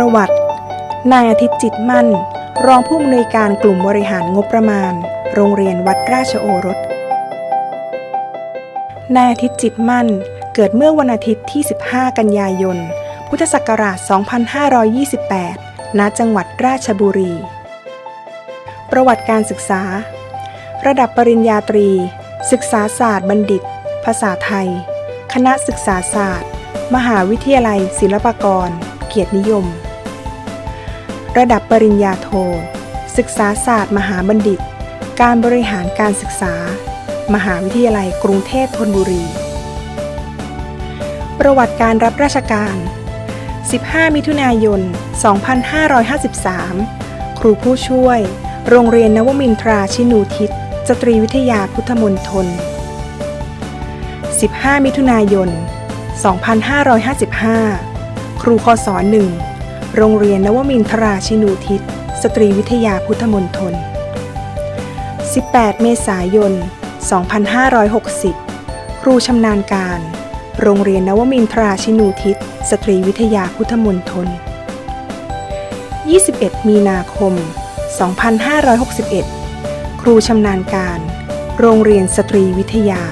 ประวัติ นายอาทิตย์จิตมั่น รองผู้อำนวยการกลุ่มบริหารงบประมาณ โรงเรียนวัดราชโอรส นายอาทิตย์จิตมั่น เกิดเมื่อวันอาทิตย์ที่ 15 กันยายน พุทธศักราช 2528 ณ จังหวัดราชบุรี ประวัติการศึกษา ระดับปริญญาตรี ศึกษาศาสตร์บัณฑิต ภาษาไทย คณะศึกษาศาสตร์มหาวิทยาลัยศิลปากร เกียรตินิยม ระดับปริญญาโท ศึกษาศาสตร์ มหาบัณฑิต การบริหารการศึกษา มหาวิทยาลัยกรุงเทพธนบุรี ประวัติการรับราชการ 15 มิถุนายน 2553 ครูผู้ช่วย โรงเรียนนวมินทราชินูทิศสตรีวิทยาพุทธมณฑล15 มิถุนายน 2555 ครูคศ1 โรงเรียนนวมินทราชินูทิศ สตรีวิทยาพุทธมณฑล18 เมษายน 2560 ครูชำนาญการ โรงเรียนนวมินทราชินูทิศ สตรีวิทยาพุทธมณฑล21 มีนาคม 2561 ครูชำนาญการ โรงเรียนสตรีวิทยา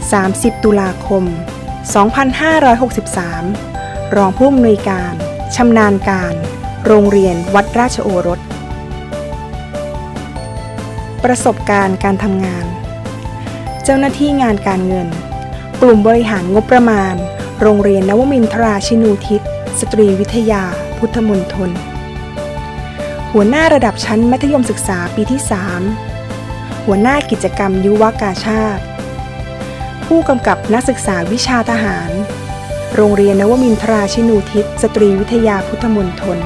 30 ตุลาคม 2563 รองผู้อำนวยการชำนาญการ โรงเรียนวัดราชโอรส ประสบการณ์การทำงาน เจ้าหน้าที่งานการเงิน กลุ่มบริหารงบประมาณ โรงเรียนนวมินทราชินูทิศ สตรีวิทยา พุทธมณฑลหัวหน้าระดับชั้นมัธยมศึกษาปีที่ 3 หัวหน้ากิจกรรมยุวกาชาติ ผู้กำกับนักศึกษาวิชาทหาร โรงเรียนนวมินทราชินูทิศสตรีวิทยาพุทธมณฑล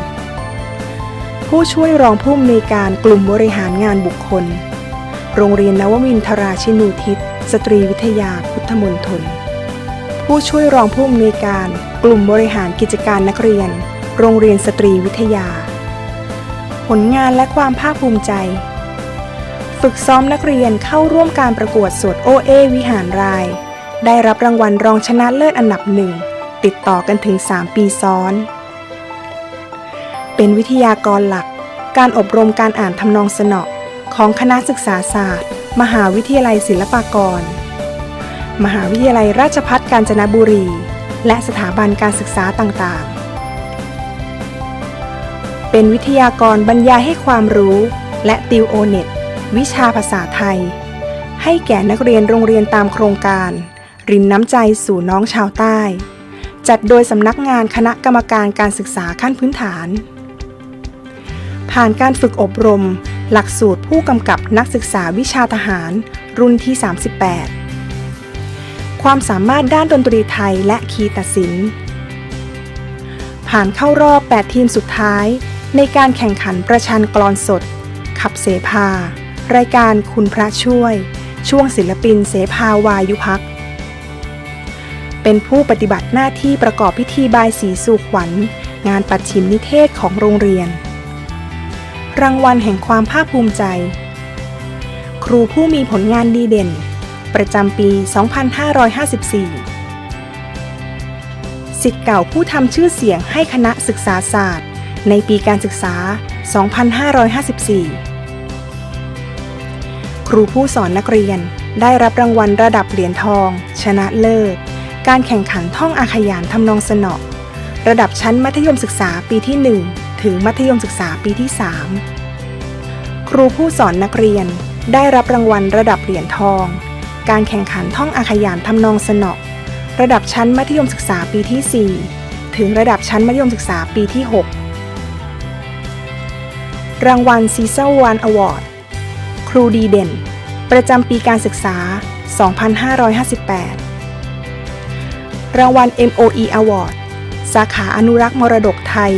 ผู้ช่วยรองผู้อำนวยการกลุ่มบริหารงานบุคคล โรงเรียนนวมินทราชินูทิศสตรีวิทยาพุทธมณฑลผู้ช่วยรองผู้อำนวยการกลุ่มบริหารกิจการนักเรียน โรงเรียนสตรีวิทยา ผลงานและความภาคภูมิใจ ฝึกซ้อมนักเรียนเข้าร่วมการประกวดสวดโอเอวิหารรายได้รับรางวัลรองชนะเลิศอันดับหนึ่ง ติดต่อกันถึง 3 ปีซ้อน เป็นวิทยากรหลัก การอบรมการอ่านทำนองสนอของคณะศึกษาศาสตร์ มหาวิทยาลัยศิลปากร มหาวิทยาลัยราชภัฏกาญจนบุรี และสถาบันการศึกษาต่างๆ เป็นวิทยากรบรรยายให้ความรู้และติวโอเน็ตวิชาภาษาไทย ให้แก่นักเรียนโรงเรียนตามโครงการ รินน้ำใจสู่น้องชาวใต้ จัดโดยสำนักงานคณะกรรมการการศึกษาขั้นพื้นฐาน ผ่านการฝึกอบรม หลักสูตรผู้กำกับนักศึกษาวิชาทหาร รุ่นที่ 38 ความสามารถด้านดนตรีไทยและคีตศิลป์ผ่านเข้ารอบ 8 ทีมสุดท้าย ในการแข่งขันประชันกลอนสด ขับเสภา รายการคุณพระช่วย ช่วงศิลปินเสภาวายุพัก เป็นผู้ปฏิบัติหน้าที่ประกอบพิธีบายสีสู่ขวัญ งานปัดชิมนิเทศของโรงเรียน รางวัลแห่งความภาคภูมิใจ ครูผู้มีผลงานดีเด่น ประจำปี 2554 สิทธิ์เก่าผู้ทำชื่อเสียงให้คณะศึกษาศาสตร์ ในปีการศึกษา 2554ครูผู้สอนนักเรียนได้รับรางวัลระดับเหรียญทอง ชนะเลิศ การแข่งขันท่องอาขยานทำนองสนอระดับชั้นมัธยมศึกษาปีที่ 1 ถึงมัธยมศึกษาปีที่ 3 ครูผู้สอนนักเรียนได้รับรางวัลระดับเหรียญทอง การแข่งขันท่องอาขยานทำนองสนอระดับชั้นมัธยมศึกษาปีที่ 4 ถึงระดับชั้นมัธยมศึกษาปีที่ 6 รางวัลซีซั่นวันอวอร์ดครูดีเด่น ประจำปีการศึกษา 2558 รางวัล MOE Award สาขาอนุรักษ์มรดกไทย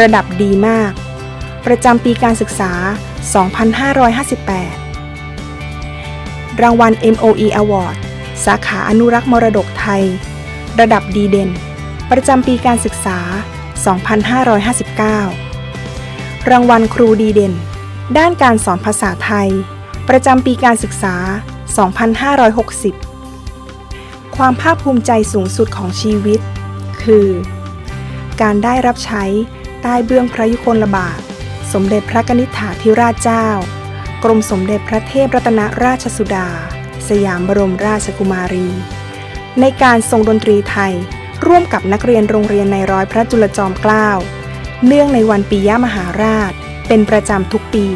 ระดับดีมาก ประจำปีการศึกษา 2558 รางวัล MOE Award สาขาอนุรักษ์มรดกไทย ระดับดีเด่น ประจำปีการศึกษา 2559 รางวัลครูดีเด่น ด้านการสอนภาษาไทย ประจำปีการศึกษา 2560 ความภาคภูมิใจสูงสุดของชีวิต คือ การได้รับใช้ใต้เบื้องพระยุคลบาท สมเด็จพระกนิษฐาธิราชเจ้า กรมสมเด็จพระเทพรัตนราชสุดา สยามบรมราชกุมารี ในการทรงดนตรีไทย ร่วมกับนักเรียนโรงเรียนในร้อยพระจุลจอมเกล้า เนื่องในวันปียมหาราช เป็นประจำทุกปี